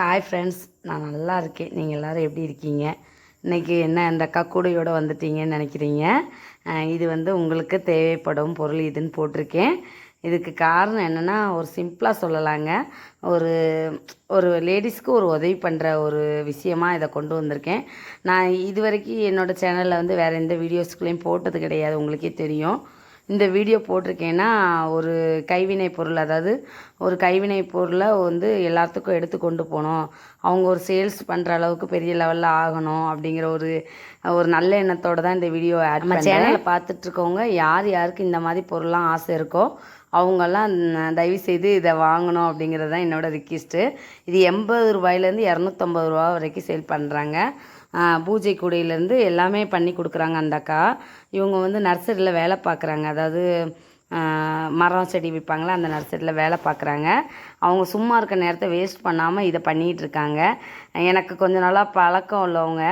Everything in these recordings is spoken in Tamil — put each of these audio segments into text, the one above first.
ஹாய் ஃப்ரெண்ட்ஸ் நான் நல்லா இருக்கேன். நீங்கள் எல்லோரும் எப்படி இருக்கீங்க? இன்றைக்கி என்ன இந்த அக்கா கூடையோடு வந்துட்டீங்கன்னு நினைக்கிறீங்க? இது வந்து உங்களுக்கு தேவைப்படும் பொருள் இதுன்னு போட்டிருக்கேன். இதுக்கு காரணம் என்னென்னா ஒரு சிம்பிளாக சொல்லலாங்க. ஒரு ஒரு லேடிஸ்க்கு ஒரு உதவி பண்ணுற ஒரு விஷயமாக இதை கொண்டு வந்திருக்கேன். நான் இது வரைக்கும் என்னோடய சேனலில் வந்து வேறு எந்த வீடியோஸ்குள்ளேயும் போட்டது கிடையாது. உங்களுக்கே தெரியும். இந்த வீடியோ போட்டிருக்கேன்னா ஒரு கைவினை பொருள் அதாவது ஒரு கைவினை பொருளை வந்து எல்லாத்துக்கும் எடுத்து கொண்டு போகணும். அவங்க ஒரு சேல்ஸ் பண்ணுற அளவுக்கு பெரிய லெவலில் ஆகணும் அப்படிங்கிற ஒரு ஒரு நல்ல எண்ணத்தோடு தான் இந்த வீடியோ ஆட் நம்ம சேனலை பார்த்துட்ருக்கவங்க யார் யாருக்கு இந்த மாதிரி பொருள்லாம் ஆசை இருக்கோ அவங்கெல்லாம் தயவு செய்து இதை வாங்கணும் அப்படிங்கிறது தான் என்னோட ரிக்வெஸ்ட்டு இது எண்பது ரூபாயிலேருந்து இரநூத்தம்பது ரூபா வரைக்கும் சேல் பண்ணுறாங்க பூஜை கூடையிலேருந்து எல்லாமே பண்ணி கொடுக்குறாங்க அந்த அக்கா. இவங்க வந்து நர்சரியில் வேலை பார்க்குறாங்க. அதாவது மரம் செடி விற்பாங்களா அந்த நர்சரியில் வேலை பார்க்குறாங்க. அவங்க சும்மா இருக்க நேரத்தை வேஸ்ட் பண்ணாமல் இதை பண்ணிகிட்டு இருக்காங்க. எனக்கு கொஞ்ச நாளாக பழக்கம் உள்ளவங்க.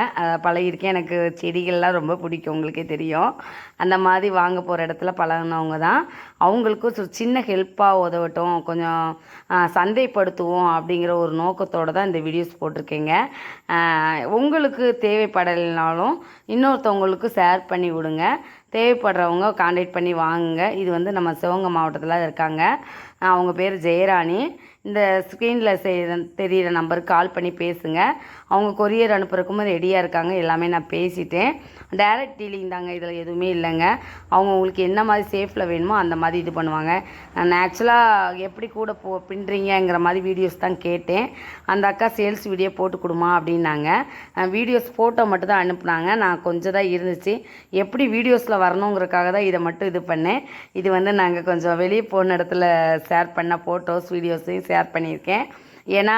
பழகிருக்கேன் பழகியிருக்கேன். எனக்கு செடிகள்லாம் ரொம்ப பிடிக்கும். உங்களுக்கே தெரியும். அந்த மாதிரி வாங்க போகிற இடத்துல பழகினவங்க தான். அவங்களுக்கும் ஒரு சின்ன ஹெல்ப்பாக உதவட்டும். கொஞ்சம் சந்தைப்படுத்துவோம் அப்படிங்கிற ஒரு நோக்கத்தோடு தான் இந்த வீடியோஸ் போட்டிருக்கேங்க. உங்களுக்கு தேவைப்படலைனாலும் இன்னொருத்தவங்களுக்கு ஷேர் பண்ணி விடுங்க. தேவைப்படுறவங்க கான்டாக்ட் பண்ணி வாங்குங்க. இது வந்து நம்ம சிவகங்கை மாவட்டத்தில் இருக்காங்க. அவங்க பேர் ஜெயராணி. இந்த ஸ்க்ரீனில் செய்கிற தெரிகிற நம்பருக்கு கால் பண்ணி பேசுங்க. அவங்க கொரியர் அனுப்புறதுக்கும் ரெடியாக இருக்காங்க. எல்லாமே நான் பேசிட்டேன். டைரக்ட் டீலிங் தாங்க. இதில் எதுவுமே இல்லைங்க. அவங்க உங்களுக்கு என்ன மாதிரி சேஃபில் வேணுமோ அந்த மாதிரி இது பண்ணுவாங்க. நான் ஆக்சுவலாக எப்படி கூட போ பின்னுறீங்கிற மாதிரி வீடியோஸ் தான் கேட்டேன். அந்த அக்கா சேல்ஸ் வீடியோ போட்டு கொடுமா அப்படின்னாங்க. வீடியோஸ் ஃபோட்டோ மட்டும் தான் அனுப்புனாங்க. நான் கொஞ்சம் தான் இருந்துச்சு. எப்படி வீடியோஸில் வரணுங்கிறதுக்காக தான் இதை மட்டும் இது பண்ணேன். இது வந்து நாங்கள் கொஞ்சம் வெளியே போன இடத்துல ஷேர் பண்ண ஃபோட்டோஸ் வீடியோஸையும் ஷேர் ஷேர் பண்ணியிருக்கேன். ஏன்னா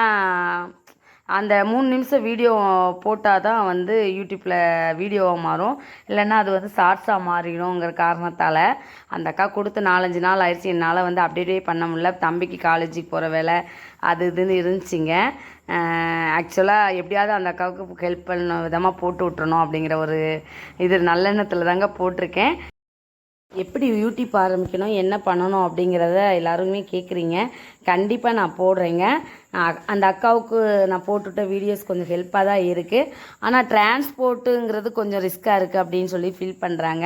அந்த மூணு நிமிஷம் வீடியோ போட்டால் தான் வந்து யூடியூப்பில் வீடியோவாக மாறும். இல்லைன்னா அது வந்து ஷார்ட்ஸாக மாறிடுங்கிற காரணத்தால் அந்த அக்கா கொடுத்து நாலஞ்சு நாள் ஆயிடுச்சு. என்னால் வந்து அப்டேட்டே பண்ண முடியல. தம்பிக்கு காலேஜுக்கு போகிற வேலை அது இதுன்னு இருந்துச்சிங்க. ஆக்சுவலாக எப்படியாவது அந்த அக்காவுக்கு ஹெல்ப் பண்ண விதமாக போட்டு விட்டுறணும் அப்படிங்கிற ஒரு இது நல்லெண்ணத்தில் தாங்க போட்டிருக்கேன். எப்படி யூடியூப் ஆரம்பிக்கணும் என்ன பண்ணணும் அப்படிங்கிறத எல்லாருமே கேட்குறீங்க கண்டிப்பாக நான் போடுறேங்க. அந்த அக்காவுக்கு நான் போட்டுவிட்ட வீடியோஸ் கொஞ்சம் ஹெல்ப்பாக தான் இருக்குது ஆனால் டிரான்ஸ்போர்ட்டுங்கிறது கொஞ்சம் ரிஸ்க்காக இருக்குது அப்படின்னு சொல்லி ஃபீல் பண்ணுறாங்க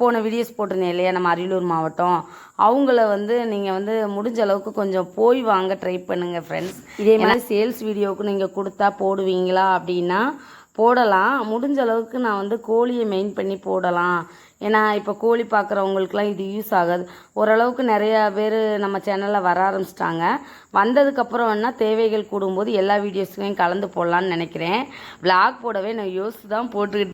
போன வீடியோஸ் போட்டிருந்தேன் இல்லையா நம்ம அரியலூர் மாவட்டம். அவங்கள வந்து நீங்கள் வந்து முடிஞ்ச அளவுக்கு கொஞ்சம் போய் வாங்க ட்ரை பண்ணுங்கள் ஃப்ரெண்ட்ஸ் இதே மாதிரி சேல்ஸ் வீடியோவுக்கு நீங்கள் கொடுத்தா போடுவீங்களா அப்படின்னா போடலாம். முடிஞ்ச அளவுக்கு நான் வந்து கோழியை மெயின் பண்ணி போடலாம். ஏன்னா இப்போ கோழி பார்க்குறவங்களுக்குலாம் இது யூஸ் ஆகாது. ஓரளவுக்கு நிறையா பேர் நம்ம சேனலில் வர ஆரம்பிச்சிட்டாங்க. வந்ததுக்கப்புறம் வேணால் தேவைகள் கூடும்போது எல்லா வீடியோஸ்லையும் கலந்து போடலான்னு நினைக்கிறேன். விளாக் போடவே நான் யோசித்து தான் போட்டுக்கிட்டு